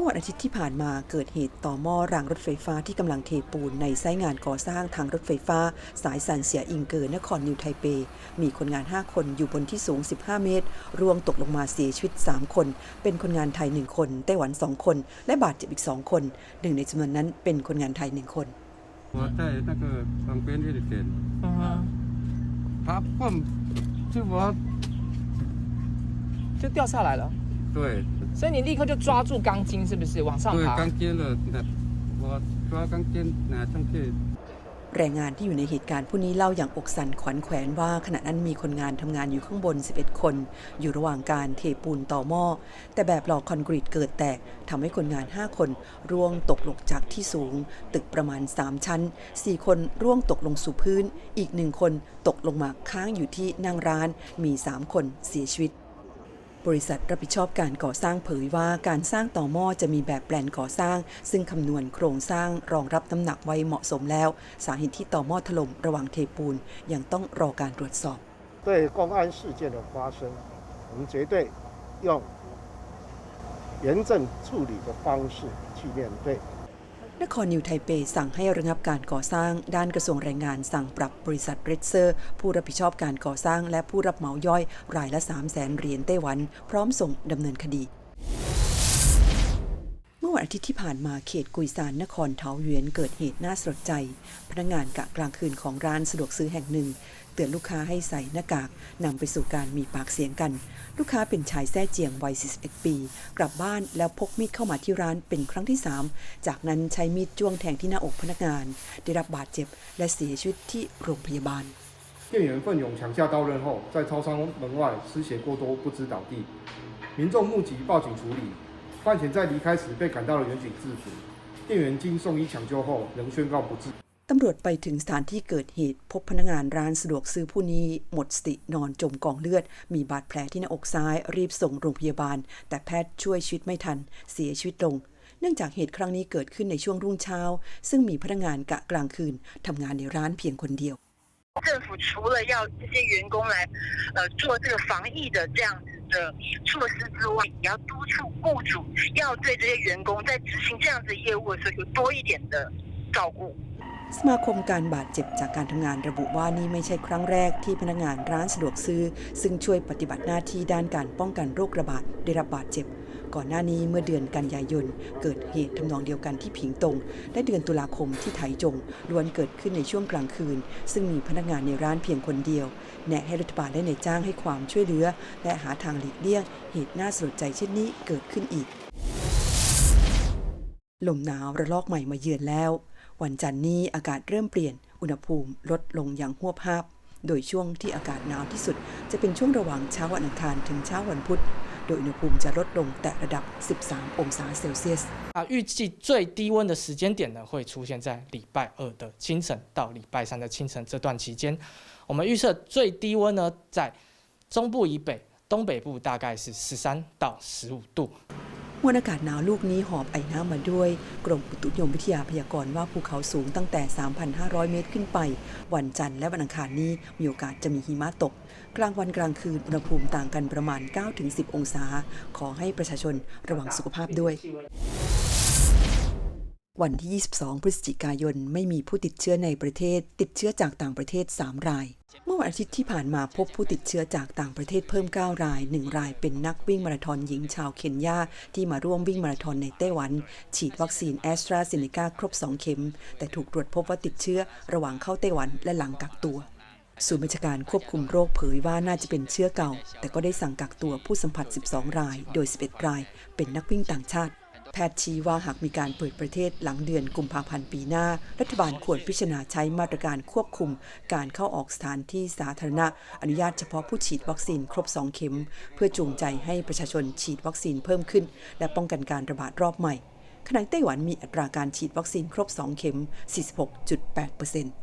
ย์ที่ผ่านมาเกิดเหตุต่อหม้อรางรถไฟฟ้าที่กำลังเทปูนในไซต์งานก่อสร้างทางรถไฟฟ้า สายสันเสียอิงเกอร์นครนิวไทเป มีคนงาน 5 คนอยู่บนที่สูง 15 เมตร ร่วงตกลงมาเสียชีวิต 3 คน เป็นคนงานไทย 1 คนไต้หวัน 2 คน และบาดเจ็บอีก 2 คน หนึ่งในจำนวนนั้นเป็นคนงานไทย 1 คน 我在那个旁边那里点，嗯哼，他蹦就我就掉下来了，对 所以你立刻就抓住钢筋，是不是往上对爬？钢筋了，那我抓钢筋拿上去， แรงงานที่อยู่ในเหตุการณ์ผู้นี้เล่าอย่างอกสั่นขวัญแขวนว่าขณะนั้นมีคนงานทำงานอยู่ข้างบน 11 คน อยู่ระหว่างการเทปูนต่อหม้อ แต่แบบหลอกคอนกรีตเกิดแตกทำให้คนงาน 5 คนร่วงตกลงจากที่สูง ตึกประมาณ 3 ชั้น 4 คนร่วงตกลงสู่พื้น อีกหนึ่งคนตกลงมาค้างอยู่ที่นั่งร้าน มี 3 คนเสียชีวิต บริษัทรับผิดชอบการก่อสร้างเผยว่าการสร้างต่อหม้อจะมีแบบแปลนก่อสร้าง ซึ่งคำนวณโครงสร้างรองรับน้ำหนักไว้เหมาะสมแล้ว สาเหตุที่ต่อหม้อถล่มระหว่างเทปูนยังต้องรอการตรวจสอบ 对公安事件的发生，我们绝对用严正处理的方式去面对。 นครนิวไทเปสั่งให้ระงับการก่อสร้าง ด้านกระทรวงแรงงานสั่งปรับบริษัทเรดเซอร์ ผู้รับผิดชอบการก่อสร้างและผู้รับเหมาย่อยรายละ 3 0 0แสนเหรียญไต้หวัน พร้อมส่งดำเนินคดี อวันอาทิตย์ที่ผ่านมาเขตกุยซานนครเทาหยวนเกิดเหตุน่าสลดใจ พนักงานกะกลางคืนของร้านสะดวกซื้อแห่งหนึ่ง เตือนลูกค้าให้ใส่หน้ากากนำไปสู่การมีปากเสียงกัน ลูกค้าเป็นชายแท้เจียงวัย 41 ปี กลับบ้านแล้วพกมีดเข้ามาที่ร้านเป็นครั้งที่ 3 จากนั้นใช้มีดจ้วงแทงที่หน้าอกพนักงาน ได้รับบาดเจ็บและเสียชีวิตที่โรงพยาบาล 店员奋勇抢下刀刃后，在超商门外失血过多，不知倒地。民众目击报警处理， 犯嫌在离开时被赶到了远景制服。店员经送医抢救后，仍宣告不治。 ตำรวจไปถึงสถานที่เกิดเหตุ พบพนักงานร้านสะดวกซื้อผู้นี้หมดสตินอนจมกองเลือด มีบาดแผลที่หน้าอกซ้ายรีบส่งโรงพยาบาล แต่แพทย์ช่วยชีวิตไม่ทัน เสียชีวิตลง เนื่องจากเหตุครั้งนี้เกิดขึ้นในช่วงรุ่งเช้า ซึ่งมีพนักงานกะกลางคืนทำงานในร้านเพียงคนเดียว 政府除了要这些员工来，呃，做这个防疫的这样子 的措施之外，也要督促雇主要对这些员工在执行这样子业务的时候有多一点的照顾。 สมาคมการบาดเจ็บจากการทำงานระบุว่านี่ไม่ใช่ครั้งแรกที่พนักงานร้านสะดวกซื้อ ซึ่งช่วยปฏิบัติหน้าที่ด้านการป้องกันโรคระบาดได้รับบาดเจ็บ ก่อนหน้านี้เมื่อเดือนกันยายนเกิดเหตุทำนองเดียวกันที่ผิงตง และเดือนตุลาคมที่ไถจงล้วนเกิดขึ้นในช่วงกลางคืน ซึ่งมีพนักงานในร้านเพียงคนเดียว แนะให้รัฐบาลและนายจ้างให้ความช่วยเหลือ และหาทางหลีกเลี่ยงเหตุน่าสลดใจเช่นนี้เกิดขึ้นอีก ลมหนาวระลอกใหม่มาเยือนแล้ว วันจันทร์นี้อากาศเริ่มเปลี่ยน อุณหภูมิลดลงอย่างหวบภาพ โดยช่วงที่อากาศหนาวที่สุด จะเป็นช่วงระหว่างเช้าวันอังคารถึงเช้าวันพุธ โดยอุณหภูมิจะลดลงแต่ระดับ 13 องศาเซลเซียส 啊，预计最低温的时间点呢，会出现在礼拜二的清晨到礼拜三的清晨这段期间。我们预测最低温呢，在中部以北、东北部大概是十三到十五度。 มวลอากาศหนาวลูกนี้หอบไอน้ำมาด้วย กรมอุตุนิยมวิทยาพยากรณ์ว่าภูเขาสูงตั้งแต่ 3,500 เมตรขึ้นไป วันจันทร์และวันอังคารนี้มีโอกาสจะมีหิมะตก กลางวันกลางคืนอุณหภูมิต่างกันประมาณ 9-10 องศา ขอให้ประชาชนระวังสุขภาพด้วย วันที่ 22 พฤศจิกายน ไม่มีผู้ติดเชื้อในประเทศ ติดเชื้อจากต่างประเทศ 3 ราย เมื่อวันอาทิตย์ที่ผ่านมาพบผู้ติดเชื้อจากต่างประเทศเพิ่ม 9 ราย 1 รายเป็นนักวิ่งมาราธอนหญิงชาวเคนยา ที่มาร่วมวิ่งมาราธอนในไต้หวัน ฉีดวัคซีนแอสตราเซเนกาครบ 2 เข็ม แต่ถูกตรวจพบว่าติดเชื้อระหว่างเข้าไต้หวันและหลังกักตัวศูนย์บัญชาการควบคุมโรคเผยว่าน่าจะเป็นเชื้อเก่า แต่ก็ได้สั่งกักตัวผู้สัมผัส 12 ราย โดย 11 ราย เป็นนักวิ่งต่างชาติ แพทย์ชี้ว่าหากมีการเปิดประเทศหลังเดือนกุมภาพันธ์ปีหน้า รัฐบาลควรพิจารณาใช้มาตรการควบคุม การเข้าออกสถานที่สาธารณะ อนุญาตเฉพาะผู้ฉีดวัคซีนครบ 2 เข็ม เพื่อจูงใจให้ประชาชนฉีดวัคซีนเพิ่มขึ้น และป้องกันการระบาดรอบใหม่ขณะไต้หวันมีอัตราการฉีดวัคซีนครบ 2 เข็ม 46.8%